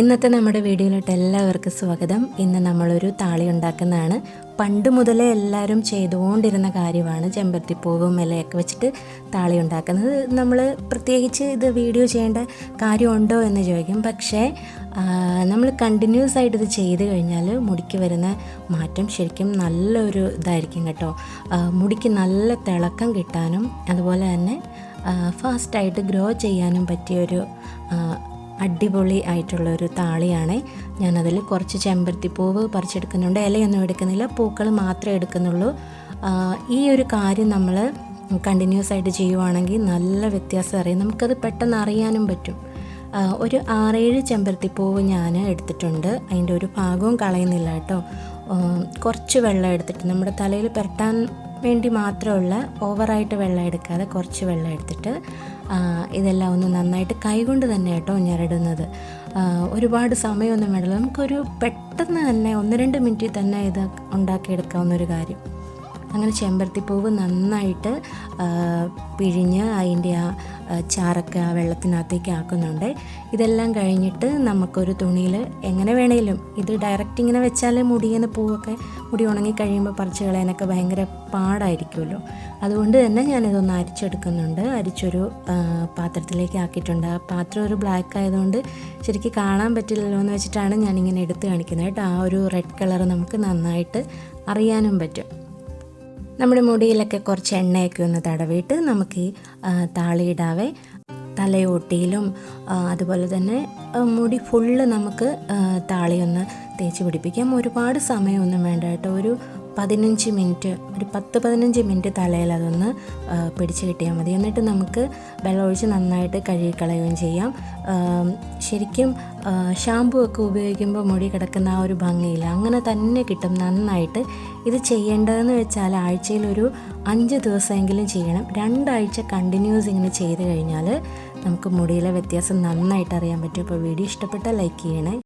ഇന്നത്തെ നമ്മുടെ വീഡിയോയിലോട്ട് എല്ലാവർക്കും സ്വാഗതം. ഇന്ന് നമ്മളൊരു താളി ഉണ്ടാക്കുന്നതാണ്. പണ്ട് മുതലേ എല്ലാവരും ചെയ്തുകൊണ്ടിരുന്ന കാര്യമാണ് ചെമ്പരത്തിപ്പൂവും ഇലയൊക്കെ വെച്ചിട്ട് താളി ഉണ്ടാക്കുന്നത്. നമ്മൾ പ്രത്യേകിച്ച് ഇത് വീഡിയോ ചെയ്യേണ്ട കാര്യമുണ്ടോ എന്ന് ചോദിക്കും. പക്ഷേ നമ്മൾ കണ്ടിന്യൂസ് ആയിട്ട് ഇത് ചെയ്ത് കഴിഞ്ഞാൽ മുടിക്ക് വരുന്ന മാറ്റം ശരിക്കും നല്ലൊരു ഇതായിരിക്കും കേട്ടോ. മുടിക്ക് നല്ല തിളക്കം കിട്ടാനും അതുപോലെ തന്നെ ഫാസ്റ്റായിട്ട് ഗ്രോ ചെയ്യാനും പറ്റിയൊരു അടിപൊളി ആയിട്ടുള്ള ഒരു താളിയാണ്. ഞാനതിൽ കുറച്ച് ചെമ്പരത്തിപ്പൂവ് പറിച്ചെടുക്കുന്നുണ്ട്. ഇലയൊന്നും എടുക്കുന്നില്ല. പൂക്കൾ മാത്രമേ എടുക്കുന്നുള്ളൂ. ഈ ഒരു കാര്യം നമ്മൾ കണ്ടിന്യൂസ് ആയിട്ട് ചെയ്യുവാണെങ്കിൽ നല്ല വ്യത്യാസം അറിയാം. നമുക്കത് പെട്ടെന്ന് അറിയാനും പറ്റും. ഒരു ആറേഴ് ചെമ്പരത്തിപ്പൂവ് ഞാൻ എടുത്തിട്ടുണ്ട്. അതിന്റെ ഒരു ഭാഗവും കളയുന്നില്ല കേട്ടോ. കുറച്ച് വെള്ളം എടുത്തിട്ട് നമ്മുടെ തലയിൽ പുരട്ടാൻ വേണ്ടി മാത്രമുള്ള ഓവറായിട്ട് വെള്ളം എടുക്കാതെ കുറച്ച് വെള്ളം എടുത്തിട്ട് ഇതെല്ലാം ഒന്ന് നന്നായിട്ട് കൈകൊണ്ട് തന്നെ കേട്ടോ ഞരടുന്നത്. ഒരുപാട് സമയമൊന്നും വേണ്ടല്ലോ. നമുക്കൊരു പെട്ടെന്ന് തന്നെ ഒന്ന് രണ്ട് മിനിറ്റിൽ തന്നെ ഇത് ഉണ്ടാക്കിയെടുക്കാവുന്ന ഒരു കാര്യം. അങ്ങനെ ചെമ്പരത്തിപ്പൂവ് നന്നായിട്ട് പിഴിഞ്ഞ് അതിന്റെ ആ ചാറൊക്കെ ആ വെള്ളത്തിനകത്തേക്ക് ആക്കുന്നുണ്ട്. ഇതെല്ലാം കഴിഞ്ഞിട്ട് നമുക്കൊരു തുണിയിൽ എങ്ങനെ വേണേലും ഇത് ഡയറക്റ്റ് ഇങ്ങനെ വെച്ചാൽ മുടിയെന്ന് പൂവൊക്കെ മുടി ഉണങ്ങി കഴിയുമ്പോൾ പറിച്ച് കളയാനൊക്കെ ഭയങ്കര പാടായിരിക്കുമല്ലോ. അതുകൊണ്ട് തന്നെ ഞാനിതൊന്ന് അരിച്ചെടുക്കുന്നുണ്ട്. അരിച്ചൊരു പാത്രത്തിലേക്ക് ആക്കിയിട്ടുണ്ട്. ആ പാത്രം ഒരു ബ്ലാക്ക് ആയതുകൊണ്ട് ശരിക്കും കാണാൻ പറ്റില്ലല്ലോ എന്ന് വെച്ചിട്ടാണ് ഞാനിങ്ങനെ എടുത്ത് കാണിക്കുന്നത്. കേട്ടോ ആ ഒരു റെഡ് കളർ നമുക്ക് നന്നായിട്ട് അറിയാനും പറ്റും. നമ്മുടെ മുടിയിലൊക്കെ കുറച്ച് എണ്ണയൊക്കെ ഒന്ന് തടവിയിട്ട് നമുക്ക് താളിയിടാവേ. തലയോട്ടിയിലും അതുപോലെ തന്നെ മുടി ഫുള്ള് നമുക്ക് താളിയൊന്ന് തേച്ച് പിടിപ്പിക്കാം. ഒരുപാട് സമയമൊന്നും വേണ്ട കേട്ടോ. ഒരു പതിനഞ്ച് മിനിറ്റ് ഒരു പത്ത് പതിനഞ്ച് മിനിറ്റ് തലയിൽ അതൊന്ന് പിടിച്ച് കിട്ടിയാൽ മതി. എന്നിട്ട് നമുക്ക് വെള്ളമൊഴിച്ച് നന്നായിട്ട് കഴുകിക്കളയുകയും ചെയ്യാം. ശരിക്കും ഷാമ്പു ഒക്കെ ഉപയോഗിക്കുമ്പോൾ മുടി കിടക്കുന്ന ആ ഒരു ഭംഗിയില്ല. അങ്ങനെ തന്നെ കിട്ടും നന്നായിട്ട്. ഇത് ചെയ്യേണ്ടതെന്ന് വെച്ചാൽ ആഴ്ചയിൽ ഒരു അഞ്ച് ദിവസമെങ്കിലും ചെയ്യണം. രണ്ടാഴ്ച കണ്ടിന്യൂസ് ഇങ്ങനെ ചെയ്ത് കഴിഞ്ഞാൽ നമുക്ക് മുടിയിലെ വ്യത്യാസം നന്നായിട്ട് അറിയാൻ പറ്റും. അപ്പോൾ വീഡിയോ ഇഷ്ടപ്പെട്ടാൽ ലൈക്ക് ചെയ്യണേ.